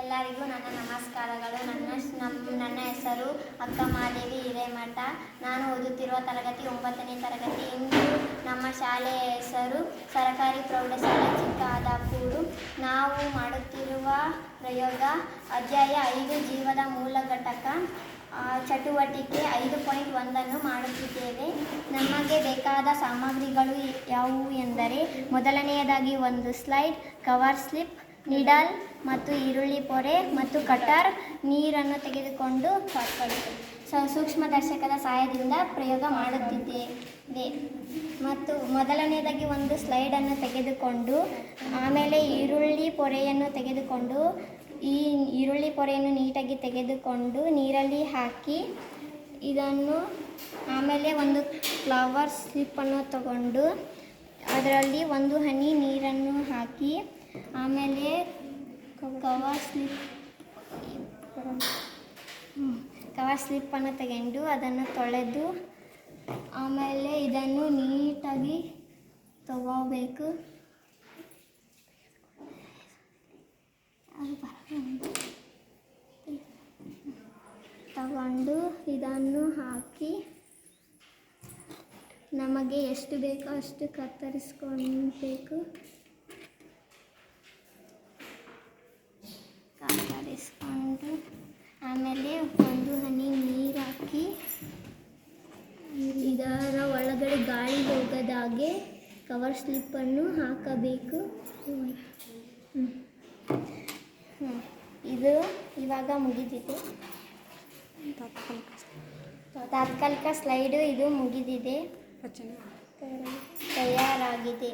ಎಲ್ಲರಿಗೂ ನನ್ನ ನಮಸ್ಕಾರಗಳು. ನನ್ನ ನಮ್ಮ ನನ್ನ ಹೆಸರು ಅಕ್ಕ ಮಾದೇವಿ ಹಿರೇಮಠ. ನಾನು ಓದುತ್ತಿರುವ ತರಗತಿ ಒಂಬತ್ತನೇ ತರಗತಿ. ಇಂದು ನಮ್ಮ ಶಾಲೆಯ ಹೆಸರು ಸರಕಾರಿ ಪ್ರೌಢಶಾಲೆ ಚಿಕ್ಕಆದಾಪುರು. ನಾವು ಮಾಡುತ್ತಿರುವ ಪ್ರಯೋಗ ಅಧ್ಯಾಯ ಐದು ಜೀವದ ಮೂಲ ಘಟಕ ಚಟುವಟಿಕೆ ಐದು ಪಾಯಿಂಟ್ ಒಂದನ್ನು ಮಾಡುತ್ತಿದ್ದೇವೆ. ನಮಗೆ ಬೇಕಾದ ಸಾಮಗ್ರಿಗಳು ಯಾವುವು ಎಂದರೆ, ಮೊದಲನೆಯದಾಗಿ ಒಂದು ಸ್ಲೈಡ್, ಕವರ್ ಸ್ಲಿಪ್ ನಿಡಲ್ ಮತ್ತು ಈರುಳ್ಳಿ ಪೊರೆ ಮತ್ತು ಕಟರ್ ನೀರನ್ನು ತೆಗೆದುಕೊಂಡು ಸೂಕ್ಷ್ಮ ಸೂಕ್ಷ್ಮದರ್ಶಕದ ಸಹಾಯದಿಂದ ಪ್ರಯೋಗ ಮಾಡುತ್ತಿದ್ದೇವೆ. ಮತ್ತು ಮೊದಲನೆಯದಾಗಿ ಒಂದು ಸ್ಲೈಡನ್ನು ತೆಗೆದುಕೊಂಡು, ಆಮೇಲೆ ಈರುಳ್ಳಿ ಪೊರೆಯನ್ನು ತೆಗೆದುಕೊಂಡು, ಈ ಈರುಳ್ಳಿ ಪೊರೆಯನ್ನು ನೀಟಾಗಿ ತೆಗೆದುಕೊಂಡು ನೀರಲ್ಲಿ ಹಾಕಿ, ಇದನ್ನು ಆಮೇಲೆ ಒಂದು ಫ್ಲವರ್ ಸ್ಲಿಪ್ಪನ್ನು ತಗೊಂಡು, ಅದರಲ್ಲಿ ಒಂದು ಹನಿ ನೀರನ್ನು ಹಾಕಿ ಆಮೇಲೆ ಕವರ್ ಸ್ಲಿಪ್. ಕವರ್ ಸ್ಲಿಪ್ಪನ್ನು ತಗೊಂಡು ಅದನ್ನು ತೊಳೆದು ಆಮೇಲೆ ಇದನ್ನು ನೀಟಾಗಿ ತಗೋಬೇಕು. ತಗೊಂಡು ಇದನ್ನು ಹಾಕಿ ನಮಗೆ ಎಷ್ಟು ಬೇಕೋ ಅಷ್ಟು ಕತ್ತರಿಸ್ಕೊಳ್ಬೇಕು ಕತ್ತರಿಸ್ಕೊಂಡು ಆಮೇಲೆ ಒಂದು ಹನಿ ನೀರು ಹಾಕಿ ಇದರ ಒಳಗಡೆ ಗಾಳಿ ಹೋಗದಾಗೆ ಕವರ್ ಸ್ಲಿಪ್ಪನ್ನು ಹಾಕಬೇಕು. ಇದು ಇವಾಗ ಮುಗಿದಿದೆ. ತಾತ್ಕಾಲಿಕ ಸ್ಲೈಡು ಇದು ಮುಗಿದಿದೆ. ತಯಾರಾಗಿದೆ.